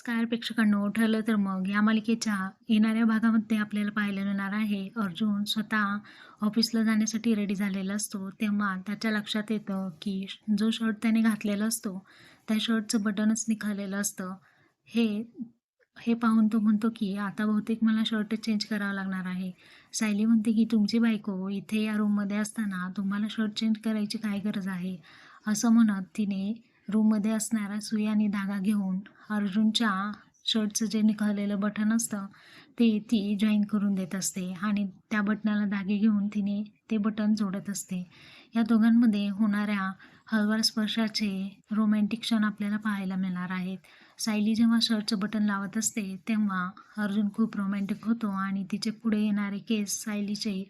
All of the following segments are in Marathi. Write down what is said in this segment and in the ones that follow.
नमस्कार प्रेक्षकांनो ठरलं तर मग या मालिकेच्या येणाऱ्या भागामध्ये आपल्याला पाहायला मिळणार आहे. अर्जुन स्वतः ऑफिसला जाण्यासाठी रेडी झालेला असतो. तेव्हा त्याच्या लक्षात येतं की जो शर्ट त्याने घातलेला असतो त्या शर्टचं बटनच निघालेलं असतं. हे हे पाहून तो म्हणतो की आता बहुतेक मला शर्ट चेंज करावं लागणार आहे. सायली म्हणते की तुमची बायको इथे या रूममध्ये असताना तुम्हाला शर्ट चेंज करायची काय गरज आहे? असं म्हणत तिने रूममध्ये असणारा सुई आणि धागा घेऊन अर्जुनच्या शर्टचं जे निघालेलं बटन असतं ते ती जॉईन करून देत असते आणि त्या बटनाला धागे घेऊन तिने ते बटन जोडत असते. या दोघांमध्ये होणाऱ्या हळवार स्पर्शाचे रोमॅन्टिक क्षण आपल्याला पाहायला मिळणार आहेत. सायली जेव्हा शर्टचं बटन लावत असते तेव्हा अर्जुन खूप रोमॅन्टिक होतो आणि तिचे पुढे येणारे केस सायलीचे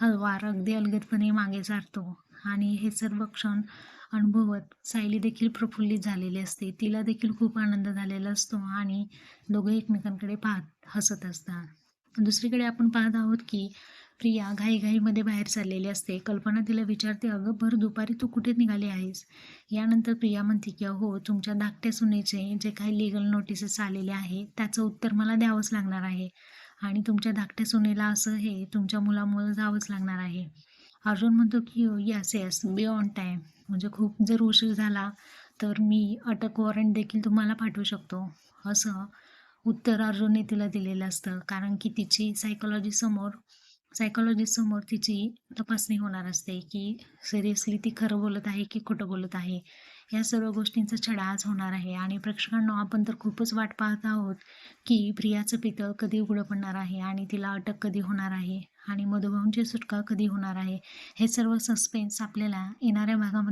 हळवार अगदी अलगदपणे मागे सारतो. आणि हे सर्व क्षण अनुभवत सायली देखील प्रफुल्लित झालेली असते. तिला देखील खूप आनंद झालेला असतो आणि दोघे एकमेकांकडे पाहत हसत असतात. दुसरीकडे आपण पाहत आहोत की प्रिया घाईघाईमध्ये बाहेर चाललेली असते. कल्पना तिला विचारते अगं भर दुपारी तू कुठे निघाली आहेस? यानंतर प्रिया म्हणते की हो तुमच्या धाकट्या सुनेचे जे काही लिगल नोटिसेस आलेले आहे त्याचं उत्तर मला द्यावंच लागणार आहे आणि तुमच्या धाकट्या सुनेला असं हे तुमच्या मुलामुळं जावंच लागणार आहे. अर्जुन म्हणतो की yes yes be on time म्हणजे खूप जर उशीर झाला तर मी अटक वॉरंट देखील तुम्हाला पाठवू शकतो. असं उत्तर अर्जुनने तिला दिलेलं असतं. कारण की तिची सायकोलॉजीसमोर सायकोलॉजिस्टसमोर तिची तपासणी होणार असते की सिरियसली ती खरं बोलत आहे की खोटं बोलत आहे या सर्व गोष्टींचा छडा आज होणार आहे. आणि प्रेक्षकांना आपण तर खूपच वाट पाहत आहोत की प्रियाचं पितळ कधी उघडं पडणार आहे आणि तिला अटक कधी होणार आहे आणि मधुभाऊंची सुटका कधी होणार आहे हे सर्व सस्पेन्स आपल्याला येणाऱ्या भागामध्ये